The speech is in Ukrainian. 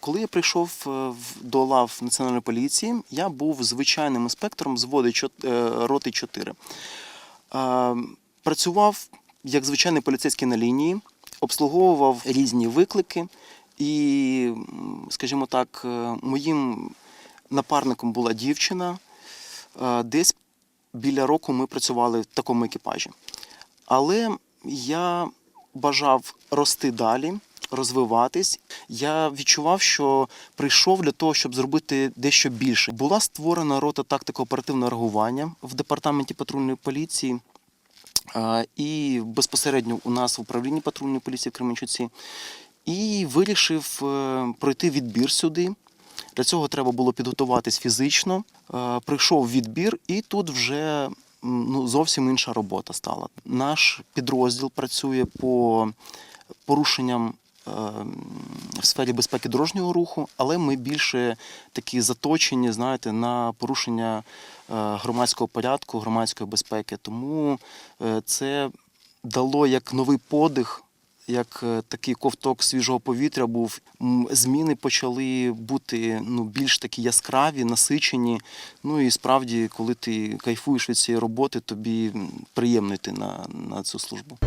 Коли я прийшов е, до лав національної поліції, я був звичайним інспектором з води е, роти 4. Е, Працював як звичайний поліцейський на лінії, обслуговував різні виклики, і, скажімо так, е, моїм напарником була дівчина. Десь біля року ми працювали в такому екіпажі. Але я бажав рости далі, розвиватись. Я відчував, що прийшов для того, щоб зробити дещо більше. Була створена рота тактико-оперативного реагування в департаменті патрульної поліції. І безпосередньо у нас в управлінні патрульної поліції в Кременчуці. І вирішив е, пройти відбір сюди. Для цього треба було підготуватись фізично. Е, Прийшов відбір, і тут вже ну, зовсім інша робота стала. Наш підрозділ працює по порушенням в сфері безпеки дорожнього руху, але ми більше такі заточені, знаєте, на порушення е, громадського порядку, громадської безпеки. Тому е, це дало як новий подих як е, такий ковток свіжого повітря був. Зміни почали бути ну, більш такі яскраві, насичені. Ну і справді, коли ти кайфуєш від цієї роботи, тобі приємно йти на, на цю службу.